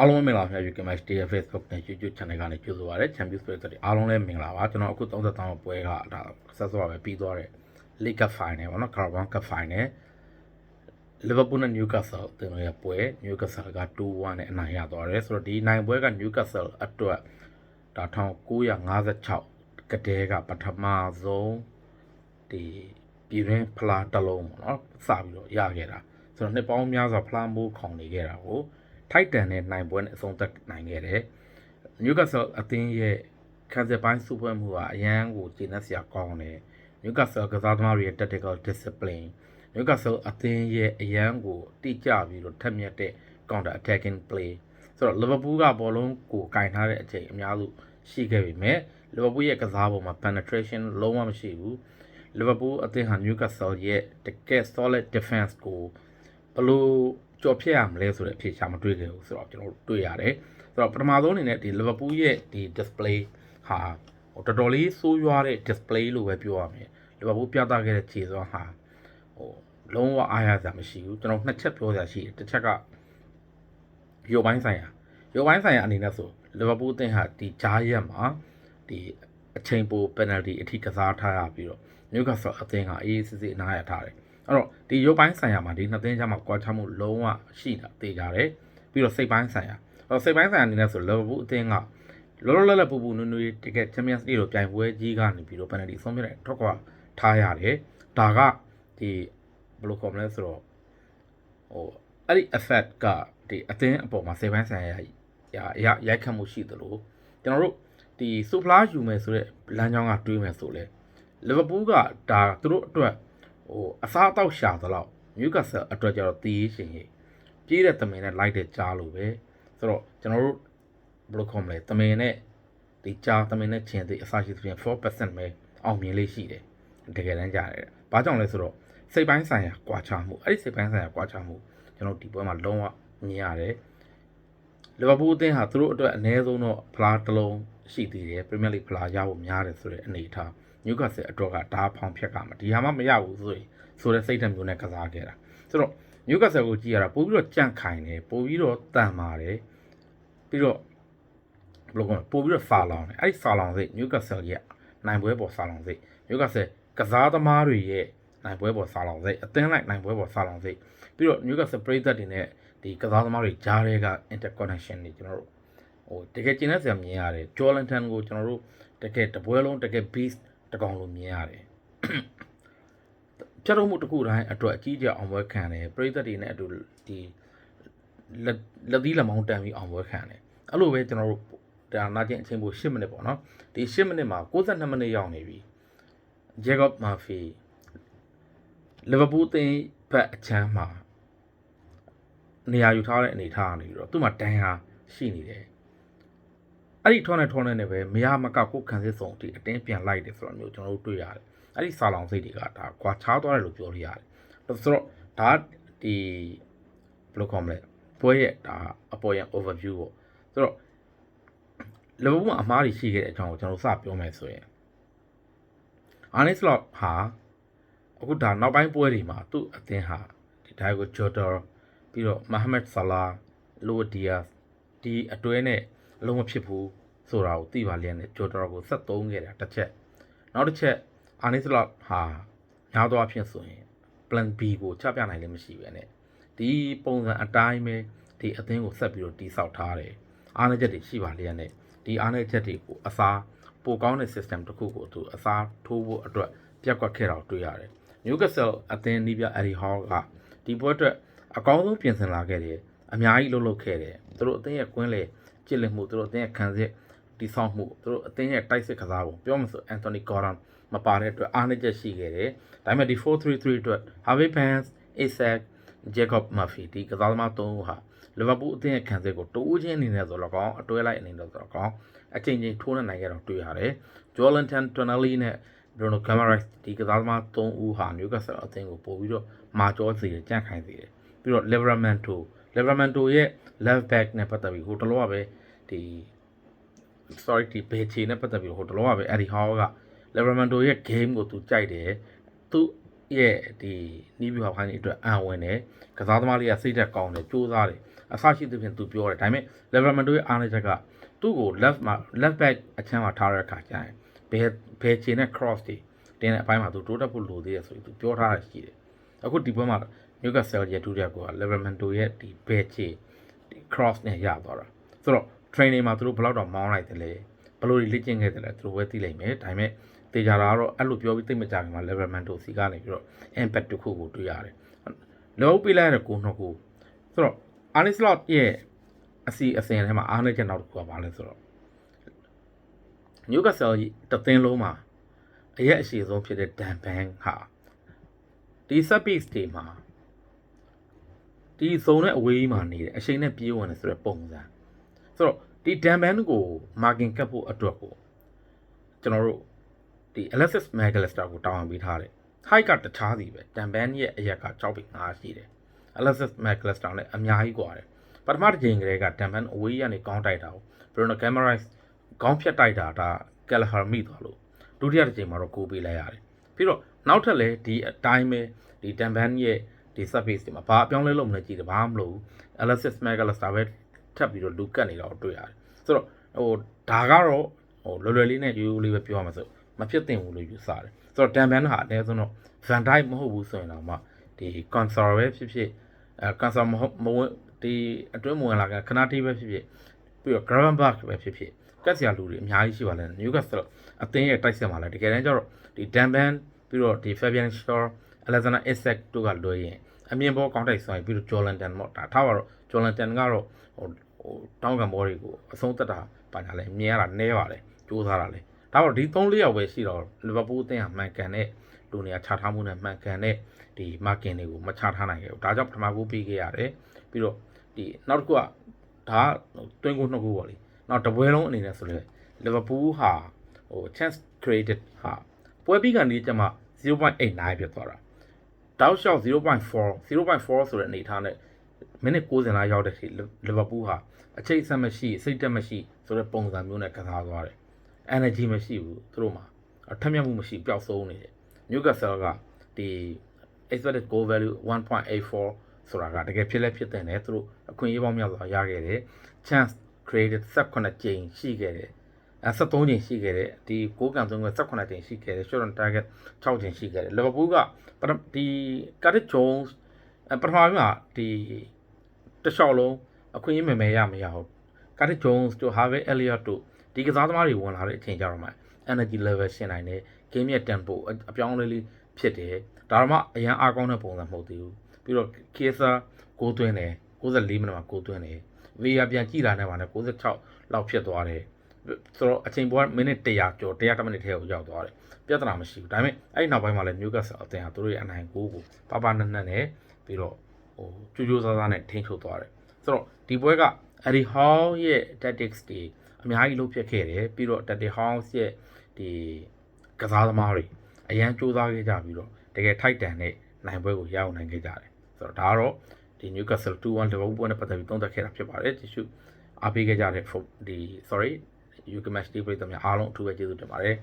အားလုံးပဲမင်္ဂလာပါခင်ဗျာ UK Match Day Facebook နဲ့ YouTube Channel ကနေကြိုဆိုပါရစေ Champions League တွေအားလုံးလည်းမင်္ဂလာပါကျွန်တော်အခု33တောင်ပွဲကဒါဆက်စောပဲပြီးသွားတဲ့ League Cup Final ပေါ့နော် Carabao Cup Final Liverpool နဲ့ Newcastle တင်လို့ရပွဲ Newcastle က2-1နဲ့အနိုင်ရသွားတယ်ဆိုတော့ဒီနိုင်ပွဲက Newcastle အတွက်ဒါ1956ကတည်းကပထမဆုံးဒီပြည်ရင်းဖလားတစ်လုံးပေါ့နော်စပြီးတော့ရခဲ့တာဆိုတော့နှစ်ပေါင်းများစွာဖလားမိုးခေါင်နေခဲ့တာကို ထိုက်တန်တဲ့နိုင်ပွဲနဲ့အဆုံးသတ်နိုင်ခဲ့တယ်။ Newcastle အသင်းရဲ့ခံစစ်ပိုင်းစုဖွဲ့မှုကအရန်ကိုကျေနပ်စရာကောင်းတယ်။ Newcastle ကစားသမားတွေရဲ့ tactical discipline Newcastle အသင်းရဲ့အရန်ကိုတိကျပြီးတော့ထက်မြက်တဲ့ counter attacking play ဆိုတော့ Liverpool ကဘောလုံးကိုကင်ထားတဲ့အချိန်အများစုရှိခဲ့ပေမဲ့ Liverpool ရဲ့ကစားပုံမှာ penetration လုံးဝမရှိဘူး။ Liverpool အသင်းဟာ Newcastle ရဲ့တကယ် solid defense ကိုဘယ်လို့ ကြော်ဖြတ်ရမလဲဆိုတဲ့အဖြေရှာမတွေ့ခဲ့ဘူးဆိုတော့ကျွန်တော်တို့တွေ့ရတယ်ဆိုတော့ပထမဆုံးအနေနဲ့ဒီ Liverpool ရဲ့ဒီ display ဟာဟိုတော်တော်လေးစိုးရွားတဲ့ display လို့ပဲပြောရမယ် Liverpool ပြသခဲ့တဲ့ခြေစွမ်းဟာဟိုလုံးဝအားရစရာမရှိဘူးကျွန်တော်နှစ်ချက်ပြောစရာရှိတယ်တစ်ချက်ကရုပ်ပိုင်းဆိုင်ရာရုပ်ပိုင်းဆိုင်ရာအနေနဲ့ဆို Liverpool အသင်းဟာဒီဂျားရက်မှာဒီအချိန်ပို penalty အထိကစားထားရပြီးတော့ Newcastle အသင်းကအေးအေးဆေးဆေးအနားရထားတယ် အဲ့တော့ဒီရုပ်ပိုင်းဆိုင်ရာမှာဒီနှစ်သင်းကြားမှာကွာခြားမှုလုံးဝရှိတာသိကြတယ်ပြီးတော့စိတ်ပိုင်းဆိုင်ရာအဲ့တော့စိတ်ပိုင်းဆိုင်ရာအနေနဲ့ဆို Liverpool အသင်းကလောလောလတ်လတ်ပူပူနွေ့နွေ့တကယ် Champions League လိုပြိုင်ပွဲကြီးကနေပြီးတော့ penalty ဆုံးဖြတ်တဲ့ထွက်ခွာထားရတယ်ဒါကဒီဘယ်လိုခေါ်မလဲဆိုတော့ဟိုအဲ့ဒီ effect ကဒီအသင်းအပေါ်မှာစိတ်ပိုင်းဆိုင်ရာရရရိုက်ခတ်မှုရှိသလိုကျွန်တော်တို့ဒီစူဖလားယူမယ်ဆိုတဲ့လမ်းကြောင်းကတွေးမယ်ဆိုလဲလီဗာပူးကဒါသူတို့အတွက် ဟိုအစားအသောက်ရှာသလောက်နျူကာဆယ်အတွက်ကျတော့တီးရှင်ကြီးပြေးတဲ့တမင်နဲ့လိုက်တဲ့ကြားလို့ပဲဆိုတော့ကျွန်တော်တို့ဘယ်လိုခေါ်မလဲတမင်နဲ့ဒီကြားတမင်နဲ့ချင်သိအစားရှိသဖြင့်4%ပဲအောင်မြင်လေးရှိတယ်တကယ်တမ်းကြားတယ်။ဘာကြောင့်လဲဆိုတော့စိတ်ပိုင်းဆိုင်ရာကွာခြားမှုအဲ့ဒီစိတ်ပိုင်းဆိုင်ရာကွာခြားမှုကျွန်တော်ဒီပွဲမှာလုံးဝမြင်ရတယ်လီဗာပူးအသင်းဟာသူတို့အတွက်အနည်းဆုံးတော့ဖလားတစ်လုံးရှိသေးတယ်ပရီးမီယာလိဖလားရဖို့များတယ်ဆိုတဲ့အနေအထား နျူကာဆယ်အတွက်ကဒါဖောင်ဖြက်ကမှာဒီဟာမှမရဘူးဆိုရင်ဆိုတဲ့စိတ်ဓာတ်မျိုးနဲ့ကစားခဲ့တာဆိုတော့နျူကာဆယ်ကိုကြည့်ရတာပို့ပြီးတော့ကြန့်ခိုင်တယ်ပို့ပြီးတော့တန်ပါတယ်ပြီးတော့ဘယ်လိုကောပို့ပြီးတော့စာလောင်တယ်အဲ့ဒီစာလောင်စိတ်နျူကာဆယ်ရဲ့နိုင်ပွဲပေါ်စာလောင်စိတ်နျူကာဆယ်ကစားသမားတွေရဲ့နိုင်ပွဲပေါ်စာလောင်စိတ်အသင်းလိုက်နိုင်ပွဲပေါ်စာလောင်စိတ်ပြီးတော့နျူကာဆယ်ပရိသတ်တွေနဲ့ဒီကစားသမားတွေကြားထဲက interconnection တွေကျွန်တော်တို့ဟိုတကယ်ကျင်းတဲ့ဆရာမြင်ရတယ်ဂျော်လန်တန်ကိုကျွန်တော်တို့တကယ်တပွဲလုံးတကယ် beast တကောင်လိုမြင်ရတယ်ဖြတ်တော့မှုတစ်ခုတိုင်းအတွက်အကြီးအကျယ်အောင်ပွဲခံတယ်ပရိသတ်တွေနဲ့အတူဒီလက်လက်သီးလက်မောင်းတန်ပြီးအောင်ပွဲခံတယ်အဲ့လိုပဲကျွန်တော်တို့ဒါနာကျင်အချိန်ပို10မိနစ်ပေါ့နော်ဒီ10မိနစ်မှာ62မိနစ်ရောက်နေပြီဂျေကော့မာဖီလီဗာပူးအသင်းဘက်အချမ်းမှာနေရာယူထားတဲ့အနေထားကနေပြီးတော့သူ့မှာတန်ဟာရှိနေတယ် အဲ့ဒီထွန်းနဲ့ထွန်းနဲ့ပဲမရမကကိုခံစစ်စုံအထိအတင်းပြန်လိုက်တယ်ဆိုတော့မျိုးကျွန်တော်တို့တွေ့ရတယ်အဲ့ဒီစာလောင်စိတ်တွေကဒါကွာခြားသွားတယ်လို့ပြောလို့ရတယ်ဆိုတော့ဒါဒီဘယ်လိုခေါ်မလဲပွဲရဲ့ဒါအပေါ်ရန် overview ပေါ့ဆိုတော့လီဗာပူးမှာအမားတွေရှိခဲ့တဲ့အကြောင်းကိုကျွန်တော်စပြောမယ်ဆိုရင်အာနီစလော့ဟာအခုဒါနောက်ပိုင်းပွဲတွေမှာသူ့အသင်းဟာဒီဒိုင်ဂိုဂျိုတာပြီးတော့မဟာမက်ဆလာလိုဒီယာဒီအတွဲနဲ့ အလုံးမဖြစ်ဘူးဆိုတာကိုသိပါလျက်နဲ့ဂျိုတာကိုဆက်သုံးခဲ့တာတစ်ချက်နောက်တစ်ချက်အာနီစလော့ဟာများသောအားဖြင့်ဆိုရင် plan B ကိုချပြနိုင်လည်းမရှိပဲနဲ့ဒီပုံစံအတိုင်းပဲဒီအသင်းကိုဆက်ပြီးတော့တိဆောက်ထားတယ်အားနည်းချက်တွေရှိပါလျက်နဲ့ဒီအားနည်းချက်တွေကိုအစားပိုကောင်းတဲ့ system တစ်ခုကိုသူအစားထိုးဖို့အတွက်ပြက်ကွက်ခဲ့တာကိုတွေ့ရတယ် Newcastle အသင်းနီးပြ Eddie Hall ကဒီပွဲအတွက်အကောင်းဆုံးပြင်ဆင်လာခဲ့တယ်အများကြီးလှုပ်လှုပ်ခဲ့တယ်သူတို့အသင်းရဲ့ကွင်းလေ ကြစ်လက်မှုသူတို့အသင်းရဲ့ခံစစ်တိဆောက်မှုသူတို့အသင်းရဲ့တိုက်စစ်ကစားပုံပြောမှဆို Anthony Gordon မပါတဲ့အတွက်အားနည်းချက်ရှိခဲ့တယ်ဒါပေမဲ့ဒီ4-3-3အတွက် Harvey Barnes, Isaac, Jacob Murphy ဒီကစားသမား၃ဦးဟာလီဗာပူးအသင်းရဲ့ခံစစ်ကိုတိုးချင်းအနေနဲ့ဆိုတော့ကောင်းအတွဲလိုက်အနေနဲ့ဆိုတော့ကောင်းအချိန်ချင်းထိုးနေနိုင်ခဲ့တော့တွေ့ရတယ်။ Joelinton Tonali နဲ့ Bruno Guimaraes ဒီကစားသမား၃ဦးဟာ Newcastle အသင်းကိုပို့ပြီးတော့မာကျောစေတယ်ကြန့်ခိုင်စေတယ်။ပြီးတော့ Livramento Livramento ရဲ့ left back နဲ့ပတ်သက်ပြီးဟိုတလောကပဲဒီ sorry ဒီဘေချီနဲ့ပတ်သက်ပြီးဟိုတလောကပဲ Eddie Howe က Livramento ရဲ့ game ကိုသူကြိုက်တယ်။သူရဲ့ဒီနီးပြူဟောင်းခိုင်းတဲ့အတွက်အံဝင်တယ်။ကစားသမားလေးကစိတ်သက်ကောင်းတယ်စူးစမ်းတယ်အဆရှိသဖြင့်သူပြောတယ်ဒါပေမဲ့ Liverpool ရဲ့အားနည်းချက်ကသူ့ကို left မှာ left back အချမ်းမှာထားရတဲ့အခါကျရင်ဘယ်ဘယ်ခြေနဲ့ cross တွေတင်းတဲ့အပိုင်းမှာသူတိုးတက်ဖို့လိုသေးတယ်ဆိုပြီးသူပြောထားတာရှိတယ်အခုဒီပွဲမှာ Newcastle ရဲ့ဒုတိယကိုက Liverpool ရဲ့ဒီဘယ်ခြေဒီ cross နဲ့ရသွားတာဆိုတော့ training မှာသူတို့ဘယ်လောက်တော့မောင်းလိုက်တယ်လဲဘယ်လိုလေ့ကျင့်ခဲ့တယ်လဲသူတို့ပဲသိလိမ့်မယ်ဒါပေမဲ့တေချာတာကတော့အဲ့လိုပြောပြီးသိမကြခင်မှာ Liverpool စီကနေပြီးတော့ impact တစ်ခုကိုတွေ့ရတယ်လောပေးလိုက်ရတဲ့ကိုနှစ်ခုဆိုတော့ Arne Slot ရဲ့အစီအစဉ်ထဲမှာအားနည်းချက်နောက်တစ်ခုကဘာလဲဆိုတော့ Newcastle တသင်းလုံးမှာအရက်အရှိဆုံးဖြစ်တဲ့ Dan Ban ဟာဒီ set piece တွေမှာ ဒီဇုံနဲ့အဝေးမှာနေတယ်အချိန်နဲ့ပြေးဝင်တယ်ဆိုတဲ့ပုံစံဆိုတော့ဒီ Dan Ban ကို marking ကတ်ဖို့အတွက်ကိုကျွန်တော်တို့ဒီ Alexis McAllister ကိုတောင်းပန်ပေးထားတယ် height ကတခြားစီပဲ Dan Ban ရဲ့အရက်က6ပေ5ရှိတယ် Alexis McAllister နဲ့အများကြီးกว่าတယ်ပထမတစ်ချိန်ကလေးက Dan Ban အဝေးကနေကောင်းတိုက်တာကို Bruno Guimaraes ခေါင်းဖြတ်တိုက်တာဒါကယ်လဟာမိသွားလို့ဒုတိယတစ်ချိန်မှာတော့ကိုပေးလိုက်ရတယ်ပြီးတော့နောက်ထပ်လည်းဒီအတိုင်းပဲဒီတန်ဘန်ရဲ့ ဒီ surface တွေမှာဘာအပြောင်းလဲလုပ်မလဲကြည့်တယ်ဘာမှမလုပ်ဘူး Alexis McAllister ပဲထပ်ပြီးတော့လူကတ်နေတာကိုတွေ့ရတယ်ဆိုတော့ဟိုဒါကတော့ဟိုလွယ်လွယ်လေးနဲ့ရိုးရိုးလေးပဲပြောရမှာဆိုမဖြစ်သင့်ဘူးလို့ယူဆတယ်ဆိုတော့တန်ဘန်ဟာအနည်းဆုံးတော့ Van Dijk မဟုတ်ဘူးဆိုရင်တော့မှဒီ console ပဲဖြစ်ဖြစ်အဲ console မဟုတ်မဝင်ဒီအတွင်းမဝင်လာကခဏတီးပဲဖြစ်ဖြစ်ပြီးတော့ Gravenberch ပဲဖြစ်ဖြစ်ကတ်စရာလူတွေအများကြီးရှိပါလေ Newcastle အသင်းရဲ့တိုက်ဆက်မှာလဲတကယ်တမ်းကျတော့ဒီ Danban ပြီးတော့ဒီ Fabian Shaw Alexander Isak တို့ကလွှဲရင် အမြင်ပေါ်ကောင်းတိုက်ဆိုင်ပြီးတော့ Jordan ပေါ့ဒါထားပါတော့ Jordan ကတော့ဟိုဟိုတောင်းကံဘောတွေကိုအဆုံးသက်တာပါညာလဲမြင်ရတာနဲပါတယ်စူးစမ်းတာလဲဒါတော့ဒီ3 4ယောက်ပဲရှိတော့ Liverpool အသင်းကမှန်ကန်တဲ့လူနေရာချထားမှုနဲ့မှန်ကန်တဲ့ဒီ marking တွေကိုမချထားနိုင်ခဲ့ဘူးဒါကြောင့်ပထမကူပြီးခဲ့ရတယ်ပြီးတော့ဒီနောက်တစ်ခုကဒါတွင်းကိုနှစ်ခုပေါ့လေနောက်တပွဲလုံးအနေနဲ့ဆိုလဲ Liverpool ဟာဟို chance created ဟာပွဲပြီးကနေကျမှ0.89ဖြစ်သွားတာ တောက်လျှောက်0.4 0.4ဆိုတဲ့အနေထားနဲ့မိနစ်90လောက်ရောက်တဲ့ချိန် Liverpool ဟာအချိတ်ဆက်မရှိစိတ်တက်မရှိဆိုတဲ့ပုံစံမျိုးနဲ့ကစားသွားတယ် energy မရှိဘူးသူတို့မှာထက်မြက်မှုမရှိပျောက်ဆုံးနေတယ် Newcastle ကဒီ expected goal value 1.84ဆိုတာကတကယ်ဖြစ်လဲဖြစ်တဲ့နဲ့သူတို့အခွင့်အရေးပေါင်းများစွာရခဲ့တယ် chance created 18ကြိမ်ရှိခဲ့တယ်အဲ 73ကြိမ်ရှိခဲ့တယ်ဒီ6ကန်သုံးက18ကြိမ်ရှိခဲ့တယ် shot on target 6ကြိမ်ရှိခဲ့တယ် Liverpool ကပထမဒီ Curtis Jones အပထမမှာဒီတလျှောက်လုံးအခွင့်အရေးမယ်မယ်ရမရဘူး Curtis Jones တို့ Harvey Elliott တို့ဒီကစားသမားတွေဝင်လာတဲ့အချိန်ကြတော့မှ energy level ရှင်းနိုင်တယ် game ရဲ့ tempo အပြောင်းအလဲလေးဖြစ်တယ်ဒါတော့မှအရန်အားကောင်းတဲ့ပုံစံမဟုတ်သေးဘူးပြီးတော့ Kesa ကိုသွင်းတယ်64မိနစ်မှာကိုသွင်းတယ် VR ပြန်ကြည့်လာနေပါနဲ့96လောက်ဖြစ်သွားတယ် ဆိုတော့အချိန်ပေါ်မိနစ်100ကျော်100မိနစ်ထဲကိုရောက်သွားတယ်ပြဿနာမရှိဘူးဒါပေမဲ့အဲ့ဒီနောက်ပိုင်းမှာလည်း Newcastle အသင်းဟာသူတို့ရဲ့အနိုင်ကိုကိုပပနက်နက်နဲ့ပြီးတော့ဟိုကြိုးကြိုးစားစားနဲ့ထိန်းချုပ်သွားတယ်ဆိုတော့ဒီပွဲက Eddie Hall ရဲ့ tactics တွေအများကြီးလုပ်ဖြစ်ခဲ့တယ်ပြီးတော့ Eddie Hall ရဲ့ဒီကစားသမားတွေအရန်စူးစမ်းခဲ့ကြပြီးတော့တကယ်ထိုက်တန်တဲ့နိုင်ပွဲကိုရအောင်နိုင်ခဲ့ကြတယ်ဆိုတော့ဒါကတော့ဒီ Newcastle 2-1 Liverpool ပွဲနဲ့ပတ်သက်ပြီးသုံးသပ်ခဲ့တာဖြစ်ပါတယ်တ िश အားပေးခဲ့ကြတဲ့ဒီ sorry UK match ဒီပြည်သူများအားလုံးအထူးပဲကျေးဇူးတင်ပါတယ်